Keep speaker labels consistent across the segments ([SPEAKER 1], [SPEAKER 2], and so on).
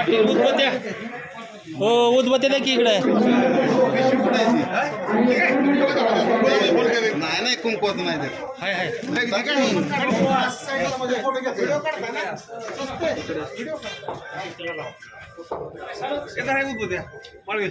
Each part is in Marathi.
[SPEAKER 1] पाटील उदबत्त्या. हो उदबत्त्या द्या की इकडे.
[SPEAKER 2] नाही नाही कुंकवत नाही ते.
[SPEAKER 1] हाय हाय.
[SPEAKER 3] सचिन दादा पाटील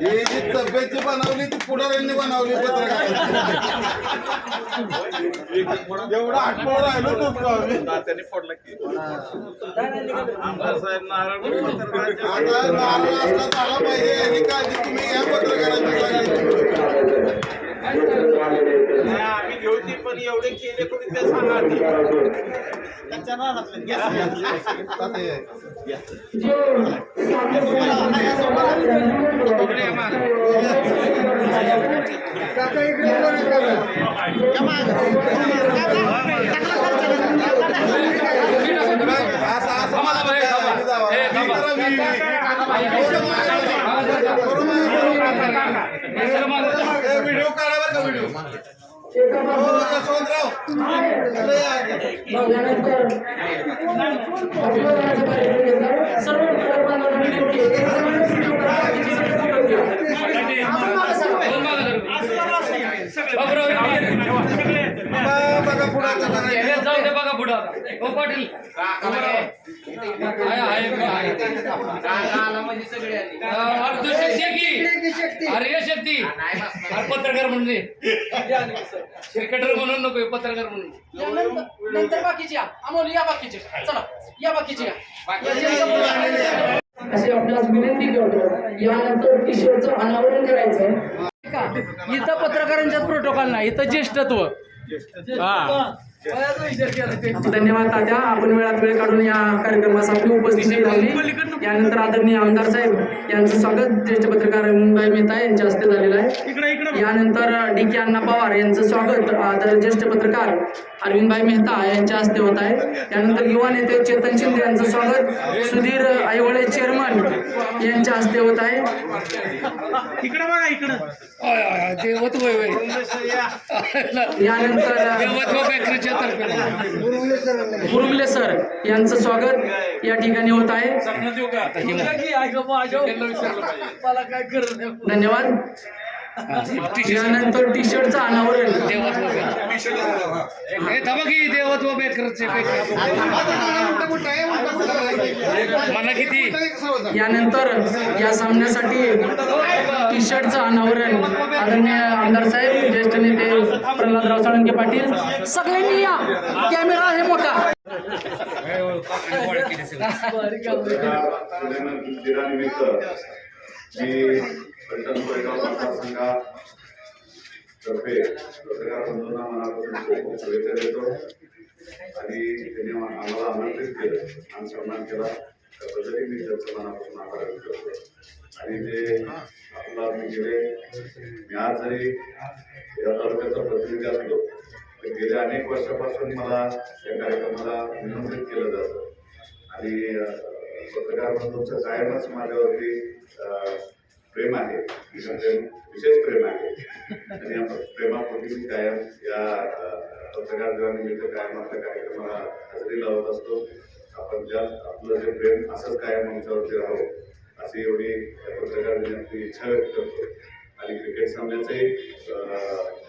[SPEAKER 2] ही जी तब्येत जी बनवली ती पुढाऱ्यांनी बनवली पत्रकार एवढा आठवण राहिलो नसतो आम्ही आता नारळ असला झाला पाहिजे याची काळजी तुम्ही घ्या पत्रकारांची
[SPEAKER 1] आम्ही घेऊ ती पण एवढे केले कोणी ते सांगा
[SPEAKER 3] जे
[SPEAKER 2] असं असं मला जावा. ए, व्हिडिओ काढा बरं का व्हिडिओ
[SPEAKER 3] एका
[SPEAKER 2] हो, यशवंतराव अरे यार.
[SPEAKER 3] यानंतर अभिवादनाचा कार्यक्रम घेतला सर्व बांधवांनी
[SPEAKER 2] बाबा, बघा पुढाचं करायचं.
[SPEAKER 4] जाऊ दे बघा पुढं आता. हो पाटील. तू शक्ती अरे शक्ती पत्रकार म्हणून. क्रिकेटर म्हणून नको पत्रकार म्हणून
[SPEAKER 5] नंतर बाकीचे या. अमोल या बाकीचे. चला या बाकीचे या.
[SPEAKER 3] अशी आपल्यास विनंती करतो यानंतर टी शर्टचं अनावरण करायचं
[SPEAKER 5] इथं पत्रकारांच्यात प्रोटोकॉल नाही इथं ज्येष्ठत्व. हा
[SPEAKER 3] धन्यवाद तात्या. आपण वेळात वेळ काढून या कार्यक्रमास आपली उपस्थिती लावली यानंतर आदरणीय आमदार साहेब यांचं स्वागत. ज्येष्ठ पत्रकार मुंबाई मेहता यांच्या हस्ते झालेलं आहे. यानंतर डी के अण्णा पवार यांचं स्वागत. आदर ज्येष्ठ पत्रकार अरविंदभाई मेहता यांच्या हस्ते होत आहे. त्यानंतर युवा नेते चेतन शिंदे यांचं स्वागत. सुधीर आयवळे चेअरमन यांच्या हस्ते होत आहे.
[SPEAKER 4] होय.
[SPEAKER 3] यानंतर
[SPEAKER 4] ते होत बॅटरीच्या तर्फे
[SPEAKER 3] मुरुगले सर यांचं स्वागत या ठिकाणी होत आहे.
[SPEAKER 4] ही
[SPEAKER 3] धन्यवाद. यानंतर टी शर्टचं अनावरण
[SPEAKER 4] देवत्व हे देवत्व बेकरचे मला किती?
[SPEAKER 3] यानंतर या सामन्यासाठी टी शर्टचं अनावरण आदरणीय आमदार साहेब ज्येष्ठ नेते प्रल्हादराव साळुंके पाटील
[SPEAKER 5] सगळ्यांनी या. कॅमेरा आहे मोठा.
[SPEAKER 6] दिनानिमित्त मी पंढरपूर कोरेगाव मतदारसंघातर्फे पत्रकार बंधूंना मनापासून खूप खूप शुभेच्छा देतो. आणि त्यांनी आम्हाला आमंत्रित केलं मान सन्मान केला. त्याबद्दलही मी त्यांचं मनापासून आभार व्यक्त करतो. आणि ते आपला मी गेले मी आज जरी या तालुक्याचा प्रतिनिधी असलो तर गेल्या अनेक वर्षापासून मला या कार्यक्रमाला निमंत्रित केलं जातं. आणि अ, पत्रकार बंधूंचं कायमच माझ्यावरती प्रेम आहे. विशेष प्रेम विशेष प्रेम आहे. आणि या प्रेमापोटी मी कायम या पत्रकार दिनानिमित्त कायम आपल्या कार्यक्रमाला हजेरी लावत असतो. आपण ज्या आपलं जे प्रेम असंच कायम आमच्यावरती राहावं अशी एवढी पत्रकार दिनाची इच्छा व्यक्त करतो. आणि क्रिकेट सामन्याचंही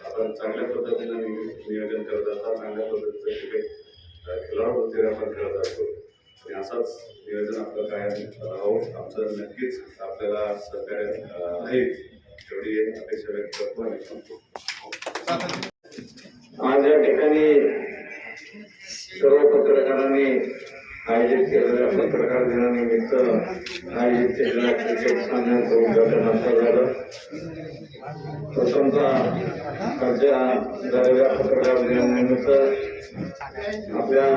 [SPEAKER 6] आपण चांगल्या पद्धतीनं नियोजन करत असतात. चांगल्या पद्धतीचं क्रिकेट खेळाडूवरती आपण खेळत असतो. आणि असाच नियोजन आपलं काय राहून आमचं नक्कीच आपल्याला सहकार्य आहे. एवढी अपेक्षा व्यक्त करतो आणि
[SPEAKER 1] पत्रकार दिनानिमित्त आयोजित केलेल्या क्रिकेट सामन्याचं उद्घाटन आता झालं प्रथमतः आजच्या झालेल्या पत्रकार दिनानिमित्त आपल्या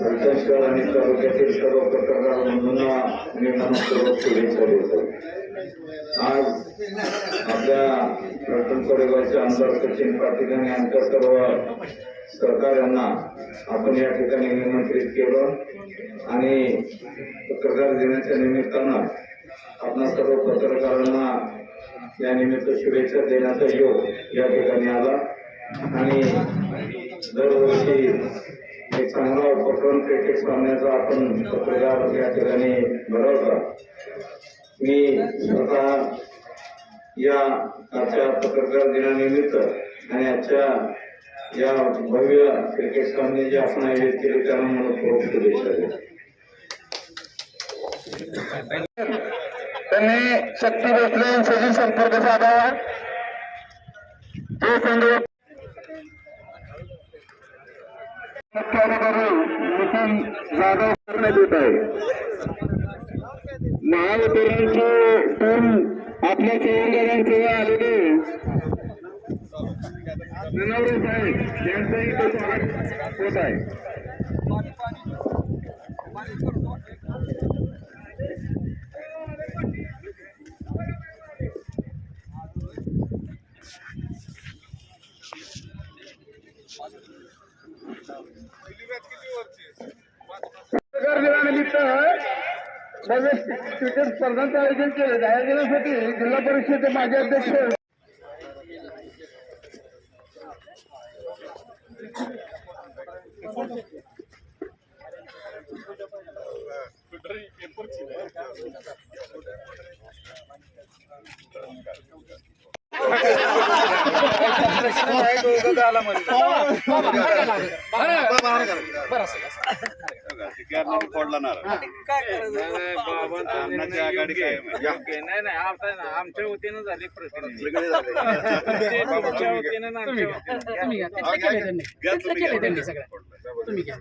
[SPEAKER 1] फलटण शहर आणि तालुक्यातील सर्व पत्रकार बंधूंना मी मनपूर्वक शुभेच्छा देतो. आज आपल्या फलटण कोरेगावचे आमदार सचिन पाटील आणि आमच्या सर्व सहकाऱ्यांना आपण या ठिकाणी निमंत्रित केलं आणि पत्रकार दिनाच्या निमित्तानं आपण सर्व पत्रकारांना या निमित्त शुभेच्छा देण्याचा योग या ठिकाणी आला. आणि दरवर्षी एक चांगला उपक्रम क्रिकेट सामन्याचा आपण पत्रकार या ठिकाणी भरवता. मी स्वतः या आजच्या पत्रकार दिनानिमित्त आणि आजच्या या भव्य क्रिकेट सामने जे आपण आयोजित केले त्यांना मला खूप शुभेच्छा त्यांनी शक्ती बसले संपर्क साधावा ते संघ मुख्याधिकारी नितीन जाधव करण्यात येत आहे. महावितरणची टीम आपल्या सेवांगारांचे आलेली. ननवरे आहे त्यांचाही तो स्वागत होत आहे. दिनानिमित्त क्रिकेट स्पर्धांचं आयोजन केलं. जाहीर आयोजनासाठी जिल्हा परिषदेचे माजी अध्यक्ष
[SPEAKER 7] नाही नाही आता ना आमच्या वतीनं झाली प्रतिनिधी तुमच्या वतीनं ना आमच्या वतीनं.
[SPEAKER 3] तुम्ही घ्या तुम्ही घ्या.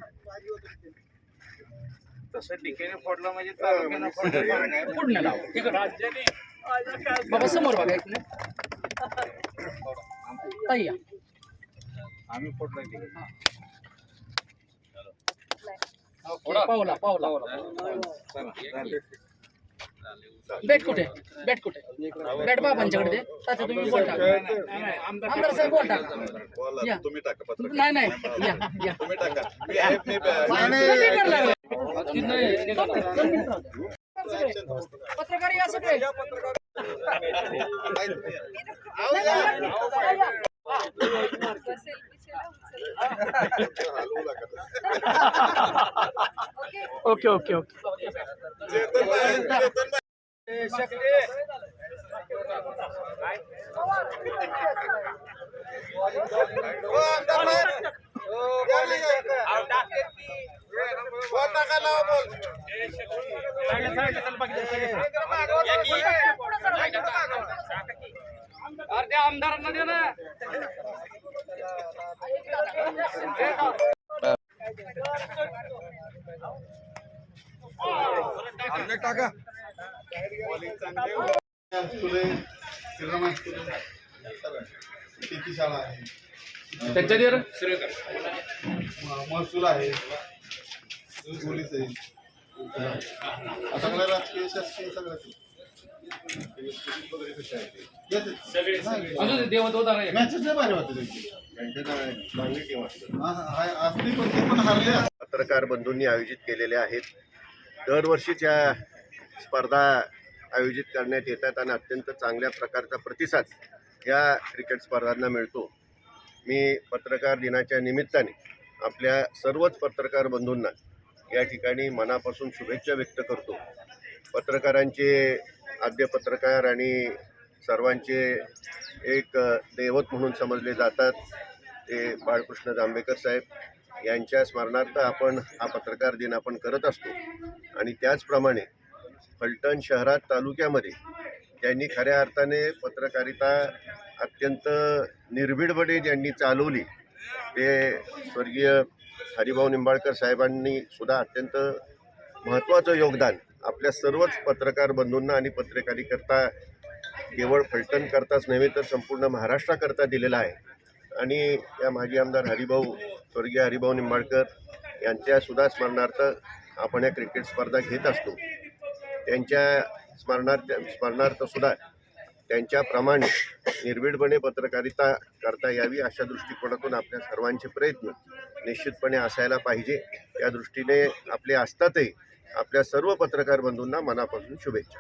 [SPEAKER 7] तसं डिकेने फोडलं म्हणजे तालुक्यानं फोडलं
[SPEAKER 3] लावा. बाबा समोर बघा एक मिनिट. ताई या.
[SPEAKER 7] आम्ही फोडलं डिके
[SPEAKER 3] पावला पावला बॅट कुठे? बॅट कुठे? बॅट बाबांच्याकडे दे. तात्या तुम्ही बोल टाका. आमदार साहेब बोल टाका. या.
[SPEAKER 2] तुम्ही टाका
[SPEAKER 3] नाही नाही या या.
[SPEAKER 2] तुम्ही टाका. मी आहे मी
[SPEAKER 3] तुम्ही करणार. पत्रकार या सगळे. ओके ओके ओके
[SPEAKER 4] अर्ध्या आमदारांना दे ना.
[SPEAKER 2] टाका शेती शाळा आहे
[SPEAKER 4] त्यांच्या
[SPEAKER 2] महसूल आहे. पोलीस आहे. सगळ्या राजकीय शासकीय सगळ्याच
[SPEAKER 4] देवत होता
[SPEAKER 2] मॅचेस लय भारी होते त्यांची.
[SPEAKER 8] पत्रकार बंधूंनी आयोजित केलेल्या आहेत. दरवर्षीच्या स्पर्धा आयोजित करण्यात येतात आणि अत्यंत चांगल्या प्रकारचा प्रतिसाद या क्रिकेट स्पर्धांना मिळतो. मी पत्रकार दिनाच्या निमित्ताने आपल्या सर्वच पत्रकार बंधूंना या ठिकाणी मनापासून शुभेच्छा व्यक्त करतो. पत्रकारांचे आद्य पत्रकार आणि सर्वांचे एक दैवत म्हणून समजले जातात ते बाळकृष्ण जांभेकर साहेब. यांच्या स्मरणार्थ आपण हा पत्रकार दिन आपण करत असतो. आणि त्याचप्रमाणे फलटण शहरात तालुक्यामध्ये त्यांनी खऱ्या अर्थाने पत्रकारिता अत्यंत निर्भीडपणे ज्यांनी चालवली. ते स्वर्गीय हरिभाऊ निंबाळकर साहेबांनी सुद्धा अत्यंत महत्त्वाचं योगदान आपल्या सर्वच पत्रकार बंधूंना आणि पत्रकारिकरता केवळ फलटण करताच नव्हे तर संपूर्ण महाराष्ट्राकरता दिलेला आहे. आणि या माजी आमदार हरिभाऊ स्वर्गीय हरिभाऊ निंबाळकर यांच्या सुद्धा स्मरणार्थ आपण या क्रिकेट स्पर्धा घेत असतो. त्यांच्या स्मरणार्थ स्मरणार्थ सुद्धा त्यांच्याप्रमाणे निर्भीडपणे पत्रकारिता करता यावी अशा दृष्टिकोनातून आपल्या सर्वांचे प्रयत्न निश्चितपणे असायला पाहिजे. त्या दृष्टीने आपले असतातही आपल्या सर्व पत्रकार बंधूंना मनापासून शुभेच्छा.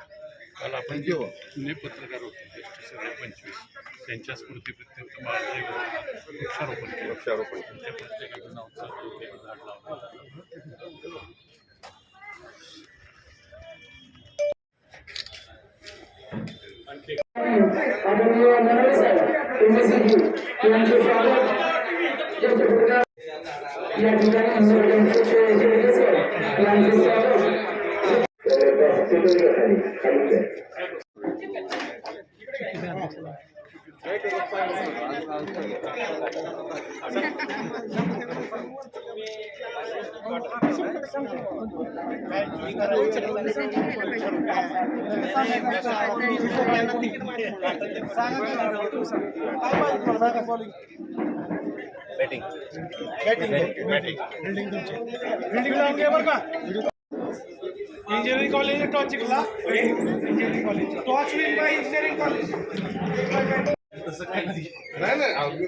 [SPEAKER 4] काल आपण जे जुने पत्रकार होते ज्येष्ठ सगळे पंचवीस त्यांच्या स्मृतीप्रित्यर्थ माझं वृक्षारोपण केलं
[SPEAKER 8] वृक्षारोपण
[SPEAKER 4] त्या प्रत्येकाचं नावचं एक झाड लावलं
[SPEAKER 3] आदरणीय नरळे साहेब एमएससी यांचे स्वागत ज्येष्ठ पत्रकार या ठिकाणी सर्वांचे शेळके सर यांचे स्वागत
[SPEAKER 9] इंजिनिअरिंग कॉलेज टॉच जिंकला engineering college torch win by engineering college नाही. नाही आम्ही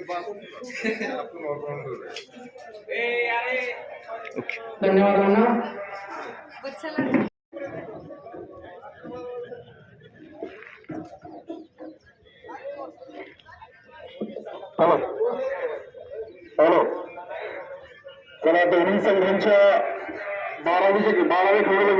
[SPEAKER 3] धन्यवाद अण्णा
[SPEAKER 10] हॅलो हॅलो चला दोन्ही संघांच्या बारावीचे बारावी खेळ